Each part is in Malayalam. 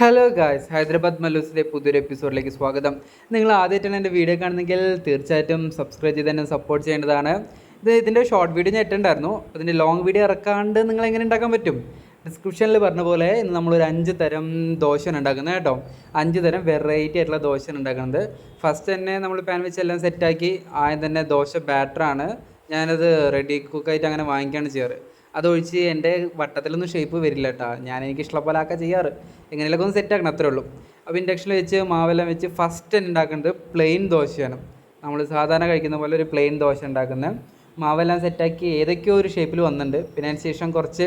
ഹലോ ഗായ്സ് ഹൈദരാബാദ് മല്ലൂസിലെ പുതിയൊരു എപ്പിസോഡിലേക്ക് സ്വാഗതം. നിങ്ങൾ ആദ്യമായിട്ടാണ് എന്റെ വീഡിയോ കാണുന്നെങ്കിൽ തീർച്ചയായിട്ടും സബ്സ്ക്രൈബ് ചെയ്ത് തന്നെ സപ്പോർട്ട് ചെയ്യേണ്ടതാണ്. ഇത് ഇതിന്റെ ഷോർട്ട് വീഡിയോ ഞാൻ ഇട്ടുണ്ടായിരുന്നു അതിന്റെ ലോങ് വീഡിയോ ഇറക്കാണ്ട് നിങ്ങൾ എങ്ങനെ ഉണ്ടാക്കാൻ പറ്റും? ഡിസ്ക്രിപ്ഷനിൽ പറഞ്ഞ പോലെ ഇന്ന് നമ്മളൊരു അഞ്ച് തരം ദോശയാണ് ഉണ്ടാക്കുന്നത് കേട്ടോ. അഞ്ച് തരം വെറൈറ്റി ആയിട്ടുള്ള ദോശയാണ് ഉണ്ടാക്കുന്നത്. ഫസ്റ്റ് തന്നെ നമ്മൾ പാൻ വെച്ച് എല്ലാം സെറ്റാക്കി ആദ്യം തന്നെ ദോശ ബാറ്ററാണ് ഞാനത് റെഡി കുക്കായിട്ട് അങ്ങനെ വാങ്ങിക്കുകയാണ് ചെയ്യാറ്. അതൊഴിച്ച് എന്റെ വട്ടത്തിലൊന്നും ഷേപ്പ് വരില്ല കേട്ടോ ഞാൻ എനിക്ക് ഇഷ്ടമുള്ള പോലെ ആക്കാൻ ചെയ്യാറ്. എങ്ങനെയൊക്കെ ഒന്ന് സെറ്റ് ആക്കണം അത്രേ ഉള്ളൂ അപ്പോൾ ഇൻഡക്ഷനിൽ വെച്ച് മാവെല്ലാം വെച്ച് ഫസ്റ്റ് തന്നെ ഉണ്ടാക്കുന്നത് പ്ലെയിൻ ദോശയാണ്. നമ്മൾ സാധാരണ കഴിക്കുന്ന പോലെ ഒരു പ്ലെയിൻ ദോശ ഉണ്ടാക്കുന്നത് മാവെല്ലാം സെറ്റാക്കി ഏതൊക്കെയോ ഒരു ഷേപ്പിൽ വന്നിട്ടുണ്ട് പിന്നെ അതിന് ശേഷം കുറച്ച്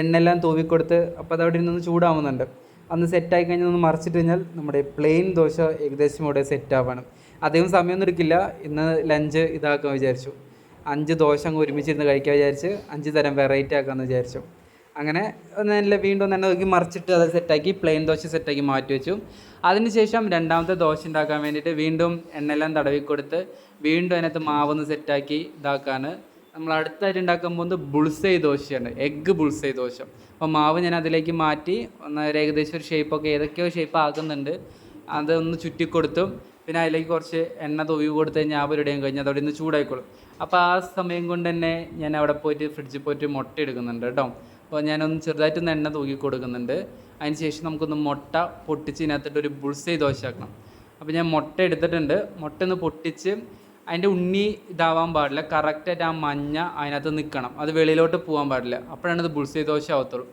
എണ്ണയെല്ലാം തൂവിക്കൊടുത്ത് അപ്പോൾ അതവിടെ ഇരുന്ന് ചൂടാവുന്നുണ്ട്. അന്ന് സെറ്റായി കഴിഞ്ഞാൽ ഒന്ന് മറിച്ചിട്ട് കഴിഞ്ഞാൽ നമ്മുടെ പ്ലെയിൻ ദോശ ഏകദേശം ഇവിടെ സെറ്റ് ആവണം. അധികം സമയമൊന്നും എടുക്കില്ല. ഇന്ന് ലഞ്ച് ഇതാക്കാൻ വിചാരിച്ചു. അഞ്ച് ദോശ അങ്ങ് ഒരുമിച്ചിരുന്ന് കഴിക്കാൻ വിചാരിച്ച് അഞ്ച് തരം വെറൈറ്റി ആക്കാമെന്ന് വിചാരിച്ചു. അങ്ങനെ നല്ല വീണ്ടും തന്നെ നോക്കി മറിച്ചിട്ട് അത് സെറ്റാക്കി പ്ലെയിൻ ദോശ സെറ്റാക്കി മാറ്റി വെച്ചു. അതിനുശേഷം രണ്ടാമത്തെ ദോശ ഉണ്ടാക്കാൻ വേണ്ടിയിട്ട് വീണ്ടും എണ്ണയെല്ലാം തടവി കൊടുത്ത് വീണ്ടും അതിനകത്ത് മാവൊന്ന് സെറ്റാക്കി ഇതാക്കാൻ നമ്മൾ അടുത്തായിട്ട് ഉണ്ടാക്കാൻ പോകുന്നത് ബുൾസൈ ദോശയാണ് എഗ്ഗ് ബുൾസൈ ദോശ. അപ്പോൾ മാവ് ഞാൻ അതിലേക്ക് മാറ്റി ഒന്ന് ഏകദേശം ഒരു ഷേപ്പൊക്കെ ഏതൊക്കെയോ ഷേപ്പ് ആക്കുന്നുണ്ട്. അതൊന്ന് ചുറ്റിക്കൊടുത്തും. പിന്നെ അതിലേക്ക് കുറച്ച് എണ്ണ തൂവി കൊടുത്ത് കഴിഞ്ഞാൽ ആ പരിപാടിയും കഴിഞ്ഞാൽ അതവിടെ നിന്ന് ചൂടായിക്കോളും. അപ്പോൾ ആ സമയം കൊണ്ട് തന്നെ ഞാൻ അവിടെ പോയിട്ട് ഫ്രിഡ്ജിൽ പോയിട്ട് മുട്ട എടുക്കുന്നുണ്ട് കേട്ടോ. അപ്പോൾ ഞാനൊന്ന് ചെറുതായിട്ടൊന്ന് എണ്ണ തൂക്കി കൊടുക്കുന്നുണ്ട്. അതിന് ശേഷം നമുക്കൊന്ന് മുട്ട പൊട്ടിച്ച് ഇതിനകത്തിട്ട് ഒരു ബുൾസൈ ദോശ ആക്കണം. അപ്പോൾ ഞാൻ മുട്ട എടുത്തിട്ടുണ്ട്. മുട്ട ഒന്ന് പൊട്ടിച്ച് അതിന്റെ ഉണ്ണി ഇതാവാൻ പാടില്ല. കറക്റ്റായിട്ട് ആ മഞ്ഞ അതിനകത്ത് നിൽക്കണം അത് വെളിയിലോട്ട് പോകാൻ പാടില്ല. അപ്പോഴാണ് ഇത് ബുൾസൈ ദോശ ആവത്തുള്ളൂ.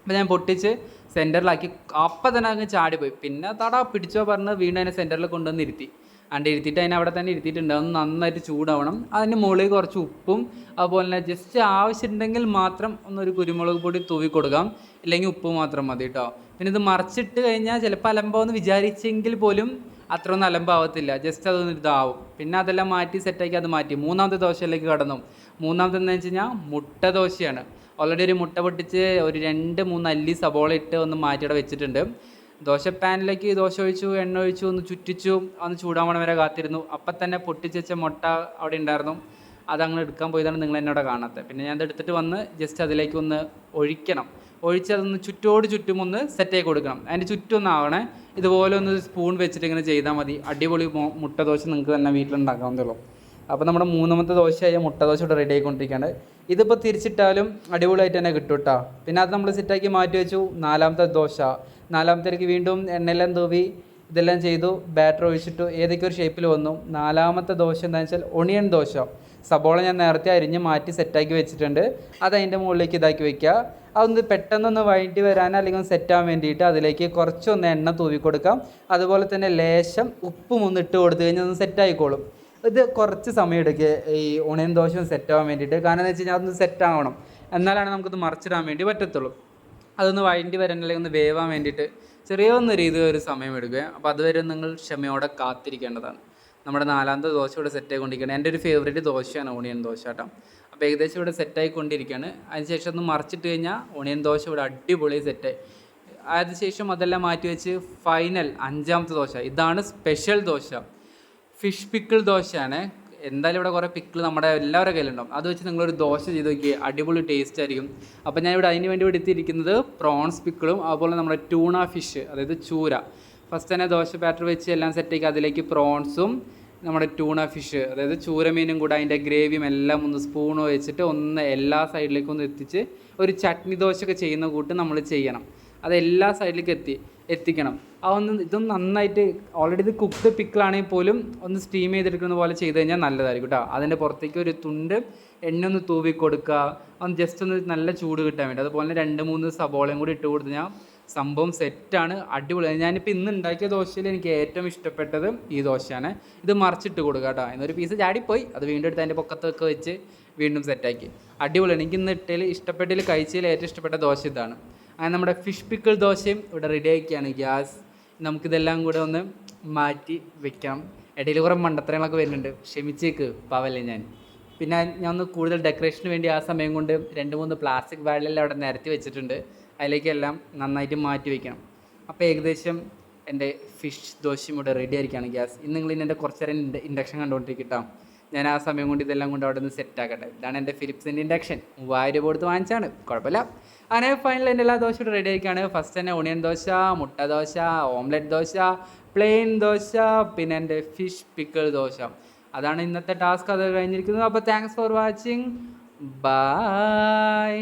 അപ്പോൾ ഞാൻ പൊട്ടിച്ച് സെന്ററിലാക്കി അപ്പം തന്നെ അങ്ങ് ചാടിപ്പോയി. പിന്നെ തടാ പിടിച്ചോ പറഞ്ഞ് വീണ്ടും അതിനെ സെന്ററിൽ കൊണ്ടുവന്ന് ഇരുത്തി. അണ്ട് ഇരുത്തിയിട്ട് അതിനെ അവിടെ തന്നെ ഇരുത്തിയിട്ടുണ്ട്. അതൊന്ന് നന്നായിട്ട് ചൂടാവണം. അതിന് മുകളിൽ കുറച്ച് ഉപ്പും അതുപോലെ തന്നെ ജസ്റ്റ് ആവശ്യമുണ്ടെങ്കിൽ മാത്രം ഒന്നൊരു കുരുമുളക് പൊടി തൂവി കൊടുക്കാം. ഇല്ലെങ്കിൽ ഉപ്പ് മാത്രം മതി കേട്ടോ പിന്നെ ഇത് മറിച്ചിട്ട് കഴിഞ്ഞാൽ ചിലപ്പോൾ അലമ്പാവെന്ന് വിചാരിച്ചെങ്കിൽ പോലും അത്ര ഒന്നും അലമ്പാവത്തില്ല. ജസ്റ്റ് അതൊന്ന് ഇതാവും. പിന്നെ അതെല്ലാം മാറ്റി സെറ്റാക്കി അത് മാറ്റി. മൂന്നാമത്തെ ദോശയിലേക്ക് കടന്നു. മൂന്നാമത്തെ എന്താണെന്ന് വെച്ച് കഴിഞ്ഞാൽ മുട്ട ദോശയാണ്. ഓൾറെഡി ഒരു മുട്ട പൊട്ടിച്ച് ഒരു രണ്ട് മൂന്ന് അല്ലി സബോള ഇട്ട് ഒന്ന് മാറ്റിയുടെ വെച്ചിട്ടുണ്ട്. ദോശ പാനിലേക്ക് ദോശ ഒഴിച്ചു എണ്ണ ഒഴിച്ചു ഒന്ന് ചുറ്റിച്ചു ഒന്ന് ചൂടാവണം വരെ കാത്തിരുന്നു. അപ്പം തന്നെ പൊട്ടിച്ചുവെച്ച മുട്ട അവിടെ ഉണ്ടായിരുന്നു. അതങ്ങനെ എടുക്കാൻ പോയതാണ് നിങ്ങൾ എന്നോട് കാണാത്തത്. പിന്നെ ഞാൻ എടുത്തിട്ട് വന്ന് ജസ്റ്റ് അതിലേക്ക് ഒന്ന് ഒഴിക്കണം. ഒഴിച്ച് അതൊന്ന് ചുറ്റോട് ചുറ്റും ഒന്ന് സെറ്റ് സെറ്റാക്കി കൊടുക്കണം. അതിന്റെ ചുറ്റും ഒന്ന് ആവണേ. ഇതുപോലെ ഒന്ന് സ്പൂൺ വെച്ചിട്ട് ഇങ്ങനെ ചെയ്താൽ മതി. അടിപൊളി മുട്ട ദോശ നിങ്ങൾക്ക് തന്നെ വീട്ടിലുണ്ടാക്കാവുന്നതേ അപ്പോൾ നമ്മുടെ മൂന്നാമത്തെ ദോശയായ മുട്ട ദോശ ഇവിടെ റെഡി ആയിക്കൊണ്ടിരിക്കുകയാണ്. ഇതിപ്പോൾ തിരിച്ചിട്ടാലും അടിപൊളിയായിട്ട് തന്നെ കിട്ടും കേട്ടോ പിന്നെ അത് നമ്മൾ സെറ്റാക്കി മാറ്റി വെച്ചു. നാലാമത്തെ ദോശ. നാലാമത്തേക്ക് വീണ്ടും എണ്ണയെല്ലാം തൂവി ഇതെല്ലാം ചെയ്തു. ബാറ്റർ ഒഴിച്ചിട്ടു. ഏതൊക്കെ ഒരു ഷേപ്പിൽ വന്നു? നാലാമത്തെ ദോശ എന്താണെന്ന് വെച്ചാൽ ഒണിയൻ ദോശ. സബോള ഞാൻ നേരത്തെ അരിഞ്ഞ് മാറ്റി സെറ്റാക്കി വെച്ചിട്ടുണ്ട്. അത് അതിന്റെ മുകളിലേക്ക് ഇതാക്കി വെക്കുക. അതൊന്ന് പെട്ടെന്നൊന്ന് വഴണ്ടി വരാൻ അല്ലെങ്കിൽ സെറ്റാൻ വേണ്ടിയിട്ട് അതിലേക്ക് കുറച്ചൊന്ന് എണ്ണ തൂവി കൊടുക്കാം അതുപോലെ തന്നെ ലേശം ഉപ്പും ഒന്ന് ഇട്ട് കൊടുത്തു കഴിഞ്ഞാൽ ഒന്ന് സെറ്റായിക്കോളും ഇത് കുറച്ച് സമയം എടുക്കുക ഈ ഉണയും ദോശ സെറ്റ് ആവാൻ വേണ്ടിയിട്ട്. കാരണം എന്ന് വെച്ച് കഴിഞ്ഞാൽ അതൊന്ന് സെറ്റ് ആവണം. എന്നാലാണ് നമുക്കിത് മറിച്ചിടാൻ വേണ്ടി പറ്റത്തുള്ളൂ. അതൊന്ന് വഴണ്ടി വരാൻ അല്ലെങ്കിൽ ഒന്ന് വേവാൻ വേണ്ടിയിട്ട് ചെറിയൊന്ന് രീതിയിൽ ഒരു സമയം എടുക്കുക. അപ്പോൾ അതുവരെ നിങ്ങൾ ക്ഷമയോടെ കാത്തിരിക്കേണ്ടതാണ്. നമ്മുടെ നാലാമത്തെ ദോശ ഇവിടെ സെറ്റ് ആയിക്കൊണ്ടിരിക്കുകയാണ്. എന്റെ ഒരു ഫേവറേറ്റ് ദോശയാണ് ഓണിയൻ ദോശ കേട്ടോ. അപ്പോൾ ഏകദേശം ഇവിടെ സെറ്റ് ആയിക്കൊണ്ടിരിക്കുകയാണ്. അതിനുശേഷം ഒന്ന് മറിച്ചിട്ട് കഴിഞ്ഞാൽ ഓണിയൻ ദോശ ഇവിടെ അടിപൊളി സെറ്റായി അതിനുശേഷം അതെല്ലാം മാറ്റി വെച്ച് ഫൈനൽ അഞ്ചാമത്തെ ദോശ. ഇതാണ് സ്പെഷ്യൽ ദോശ. ഫിഷ് പിക്കിൾ ദോശയാണ്. എന്തായാലും ഇവിടെ കുറേ പിക്കിൾ നമ്മുടെ എല്ലാവരുടെ കയ്യിലുണ്ടാവും. അത് വെച്ച് നിങ്ങളൊരു ദോശ ചെയ്ത് നോക്കി അടിപൊളി ടേസ്റ്റ് ആയിരിക്കും. അപ്പോൾ ഞാൻ ഇവിടെ അതിന് വേണ്ടി ഇവിടെ എത്തിയിരിക്കുന്നത് പ്രോൺസ് പിക്കിളും അതുപോലെ നമ്മുടെ ട്യൂണ ഫിഷ് അതായത് ചൂര. ഫസ്റ്റ് തന്നെ ദോശ ബാറ്റർ വെച്ച് എല്ലാം സെറ്റാക്കി അതിലേക്ക് പ്രോൺസും നമ്മുടെ ട്യൂണ ഫിഷ് അതായത് ചൂരമീനും കൂടെ അതിന്റെ ഗ്രേവിയും എല്ലാം ഒന്ന് സ്പൂൺ വെച്ചിട്ട് ഒന്ന് എല്ലാ സൈഡിലേക്കും ഒന്ന് എത്തിച്ച് ഒരു ചട്നി ദോശയൊക്കെ ചെയ്യുന്ന കൂട്ട് നമ്മൾ ചെയ്യണം. അത് എല്ലാ സൈഡിലേക്കും എത്തി. എത്തിക്കണം. ആ ഒന്ന് ഇതും നന്നായിട്ട് ഓൾറെഡി ഇത് കുക്ക്ഡ് പിക്കിളാണെങ്കിൽ പോലും ഒന്ന് സ്റ്റീം ചെയ്തെടുക്കുന്ന പോലെ ചെയ്ത് കഴിഞ്ഞാൽ നല്ലതായിരിക്കും കേട്ടോ അതിന്റെ പുറത്തേക്ക് ഒരു തുണ്ട് എണ്ണ ഒന്ന് തൂവി കൊടുക്കുക. ഒന്ന് ജസ്റ്റ് ഒന്ന് നല്ല ചൂട് കിട്ടാൻ വേണ്ടി. അതുപോലെ രണ്ട് മൂന്ന് സബോളയും കൂടി ഇട്ട് കൊടുത്ത് കഴിഞ്ഞാൽ സംഭവം സെറ്റാണ് അടിപൊളി. ഞാനിപ്പോൾ ഇന്ന് ഉണ്ടാക്കിയ ദോശയിൽ എനിക്ക് ഏറ്റവും ഇഷ്ടപ്പെട്ടത് ഈ ദോശയാണ്. ഇത് മറിച്ചിട്ട് കൊടുക്കുക കേട്ടോ എന്നൊരു പീസ് ചാടിപ്പോയി. അത് വീണ്ടും എടുത്ത് അതിന്റെ പൊക്കത്തൊക്കെ വെച്ച് വീണ്ടും സെറ്റാക്കി അടിപൊളിയാണ്. എനിക്ക് ഇന്ന് ഇട്ടതിൽ ഇഷ്ടപ്പെട്ടതിൽ കഴിച്ചതിൽ ഏറ്റവും ഇഷ്ടപ്പെട്ട ദോശ ഇതാണ്. അങ്ങനെ നമ്മുടെ ഫിഷ് പിക്കിൾ ദോശയും ഇവിടെ റെഡി ആക്കിയാണ് ഗ്യാസ് നമുക്കിതെല്ലാം കൂടെ ഒന്ന് മാറ്റി വെക്കാം. ഇടയിൽ കുറേ മണ്ടത്തരങ്ങളൊക്കെ വരുന്നുണ്ട്. ക്ഷമിച്ചേക്ക് പാവല്ലേ ഞാൻ. പിന്നെ ഞാൻ ഒന്ന് കൂടുതൽ ഡെക്കറേഷന് വേണ്ടി ആ സമയം കൊണ്ട് രണ്ട് മൂന്ന് പ്ലാസ്റ്റിക് ബാഗിലെല്ലാം അവിടെ നിരത്തി വെച്ചിട്ടുണ്ട്. അതിലേക്കെല്ലാം നന്നായിട്ട് മാറ്റി വെക്കണം. അപ്പോൾ ഏകദേശം എന്റെ ഫിഷ് ദോശയും ഇവിടെ റെഡി ആയിരിക്കുകയാണ് ഗ്യാസ് ഇന്ന് നിങ്ങൾ എന്റെ കുറച്ച് നേരം ഇൻഡക്ഷൻ കണ്ടുകൊണ്ടിരിക്കട്ടോ. ഞാൻ ആ സമയം കൊണ്ട് ഇതെല്ലാം കൊണ്ട് അവിടെ നിന്ന് സെറ്റ് ആക്കട്ടെ. ഇതാണ് എന്റെ ഫിലിപ്സിന്റെ ഇൻഡക്ഷൻ മൂവായിരം രൂപ കൊടുത്ത് വാങ്ങിച്ചാണ് കുഴപ്പമില്ല. അങ്ങനെ ഫൈനൽ എന്റെ എല്ലാ ദോശയും റെഡി ആയിരിക്കുകയാണ് ഫസ്റ്റ് തന്നെ ഓണിയൻ ദോശ മുട്ട ദോശ ഓംലെറ്റ് ദോശ പ്ലെയിൻ ദോശ പിന്നെ എന്റെ ഫിഷ് പിക്കിൾ ദോശ. അതാണ് ഇന്നത്തെ ടാസ്ക് അത് കഴിഞ്ഞിരിക്കുന്നത് അപ്പോൾ താങ്ക്സ് ഫോർ വാച്ചിങ് ബൈ